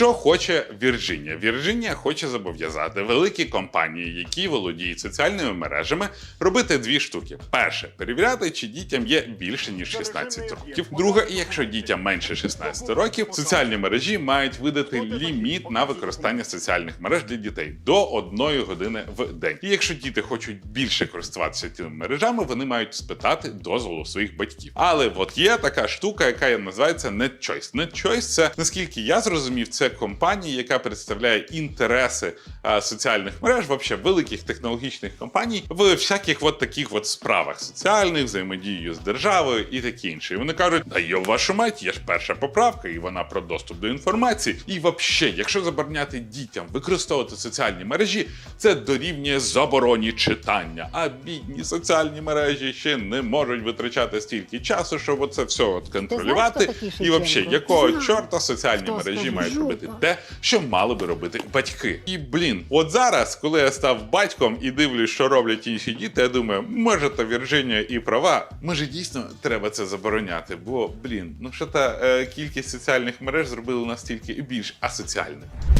Що хоче Вірджинія? Вірджинія хоче зобов'язати великі компанії, які володіють соціальними мережами, робити дві штуки: перше перевіряти, чи дітям є більше ніж 16 років. Друге, якщо дітям менше 16 років, соціальні мережі мають видати ліміт на використання соціальних мереж для дітей до одної години в день. І якщо діти хочуть більше користуватися цими мережами, вони мають спитати дозволу своїх батьків. Але от є така штука, яка називається NetChoice. NetChoice – це наскільки я зрозумів, це компанія, яка представляє інтереси а, соціальних мереж, вообще великих технологічних компаній в всяких от таких от справах соціальних, взаємодією з державою і таке інше. І вони кажуть, да йо вашу мать, є ж перша поправка, і вона про доступ до інформації. І вообще, якщо забороняти дітям використовувати соціальні мережі, це дорівнює забороні читання. А бідні соціальні мережі ще не можуть витрачати стільки часу, щоб оце все от контролювати. хто І вообще, якого чорта соціальні мережі мають Жопа. Робити те, що мали би робити батьки. І блін, от зараз, коли я став батьком і дивлюсь, що роблять інші діти, я думаю, може та Вірджинія і права. Може дійсно треба це забороняти, бо блін, ну що та е, кількість соціальних мереж зробили настільки більш асоціальними.